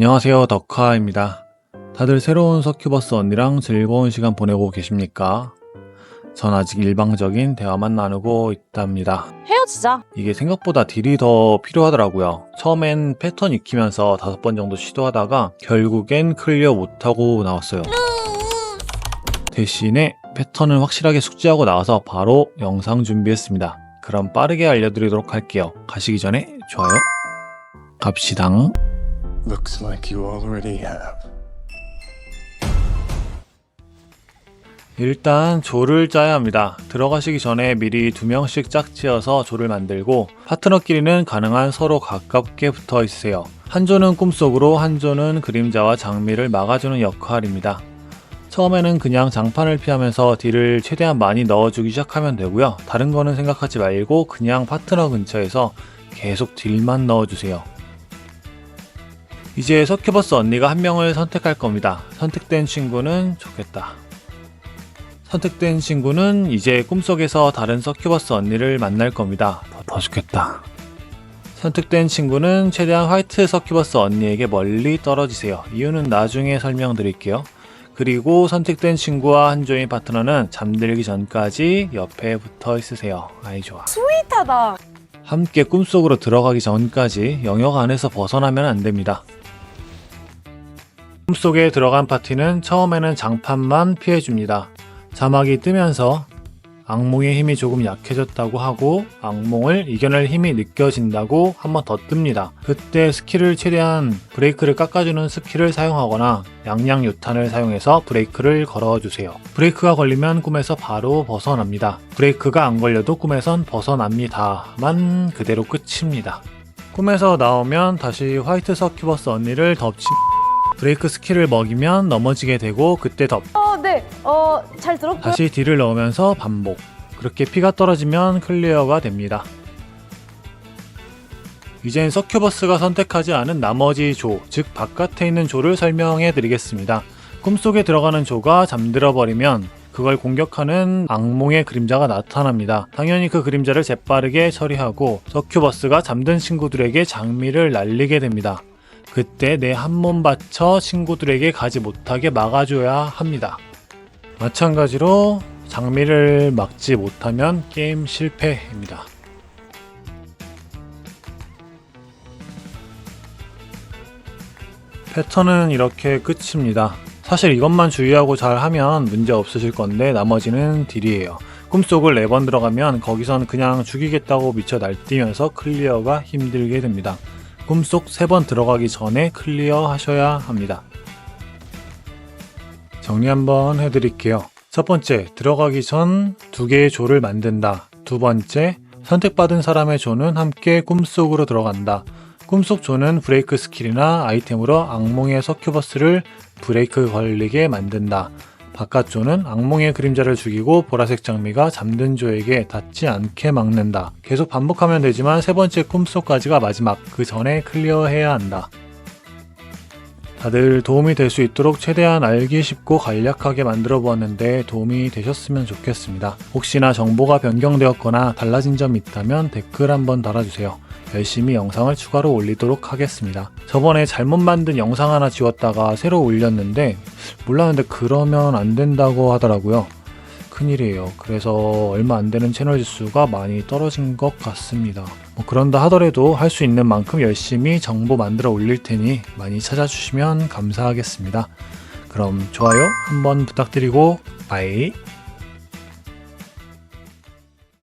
안녕하세요 덕화입니다. 다들 새로운 서큐버스 언니랑 즐거운 시간 보내고 계십니까? 전 아직 일방적인 대화만 나누고 있답니다. 헤어지자. 이게 생각보다 딜이 더 필요하더라고요. 처음엔 패턴 익히면서 다섯 번 정도 시도하다가 결국엔 클리어 못하고 나왔어요. 대신에 패턴을 확실하게 숙지하고 나와서 바로 영상 준비했습니다. 그럼 빠르게 알려드리도록 할게요. 가시기 전에 좋아요. 갑시당. Looks like you already have. 일단 조를 짜야 합니다. 들어가시기 전에 미리 두 명씩 짝지어서 조를 만들고 파트너끼리는 가능한 서로 가깝게 붙어 있으세요. 한 조는 꿈속으로 한 조는 그림자와 장미를 막아주는 역할입니다. 처음에는 그냥 장판을 피하면서 딜을 최대한 많이 넣어주기 시작하면 되고요. 다른 거는 생각하지 말고 그냥 파트너 근처에서 계속 딜만 넣어주세요. 이제 서큐버스 언니가 한 명을 선택할 겁니다. 선택된 친구는 좋겠다. 선택된 친구는 이제 꿈속에서 다른 서큐버스 언니를 만날 겁니다. 더, 더 좋겠다. 선택된 친구는 최대한 화이트 서큐버스 언니에게 멀리 떨어지세요. 이유는 나중에 설명드릴게요. 그리고 선택된 친구와 한조인 파트너는 잠들기 전까지 옆에 붙어 있으세요. 아이 좋아. 스윗하다. 함께 꿈속으로 들어가기 전까지 영역 안에서 벗어나면 안 됩니다. 꿈속에 들어간 파티는 처음에는 장판만 피해줍니다. 자막이 뜨면서 악몽의 힘이 조금 약해졌다고 하고 악몽을 이겨낼 힘이 느껴진다고 한 번 더 뜹니다. 그때 스킬을 최대한 브레이크를 깎아주는 스킬을 사용하거나 양양 유탄을 사용해서 브레이크를 걸어주세요. 브레이크가 걸리면 꿈에서 바로 벗어납니다. 브레이크가 안 걸려도 꿈에선 벗어납니다만 그대로 끝입니다. 꿈에서 나오면 다시 화이트 서큐버스 언니를 덮치 브레이크 스킬을 먹이면 넘어지게 되고 그때 덮 어, 네. 어, 잘 들었고요. 다시 딜을 넣으면서 반복. 그렇게 피가 떨어지면 클리어가 됩니다. 이젠 서큐버스가 선택하지 않은 나머지 조, 즉 바깥에 있는 조를 설명해 드리겠습니다. 꿈속에 들어가는 조가 잠들어 버리면 그걸 공격하는 악몽의 그림자가 나타납니다. 당연히 그 그림자를 재빠르게 처리하고 서큐버스가 잠든 친구들에게 장미를 날리게 됩니다. 그때 내 한 몸 바쳐 친구들에게 가지 못하게 막아줘야 합니다. 마찬가지로 장미를 막지 못하면 게임 실패입니다. 패턴은 이렇게 끝입니다. 사실 이것만 주의하고 잘 하면 문제 없으실 건데 나머지는 딜이에요. 꿈속을 4번 들어가면 거기선 그냥 죽이겠다고 미쳐 날뛰면서 클리어가 힘들게 됩니다. 꿈속 3번 들어가기 전에 클리어 하셔야 합니다. 정리 한번 해드릴게요. 첫 번째, 들어가기 전 두 개의 조를 만든다. 두 번째, 선택받은 사람의 조는 함께 꿈속으로 들어간다. 꿈속 조는 브레이크 스킬이나 아이템으로 악몽의 서큐버스를 브레이크 걸리게 만든다. 바깥 조는 악몽의 그림자를 죽이고 보라색 장미가 잠든 조에게 닿지 않게 막는다. 계속 반복하면 되지만 세 번째 꿈속까지가 마지막, 그 전에 클리어해야 한다. 다들 도움이 될 수 있도록 최대한 알기 쉽고 간략하게 만들어 보았는데 도움이 되셨으면 좋겠습니다. 혹시나 정보가 변경되었거나 달라진 점이 있다면 댓글 한번 달아주세요. 열심히 영상을 추가로 올리도록 하겠습니다. 저번에 잘못 만든 영상 하나 지웠다가 새로 올렸는데 몰랐는데 그러면 안 된다고 하더라고요. 큰일이에요. 그래서 얼마 안 되는 채널 지수가 많이 떨어진 것 같습니다. 뭐 그런다 하더라도 할 수 있는 만큼 열심히 정보 만들어 올릴 테니 많이 찾아주시면 감사하겠습니다. 그럼 좋아요 한번 부탁드리고 바이.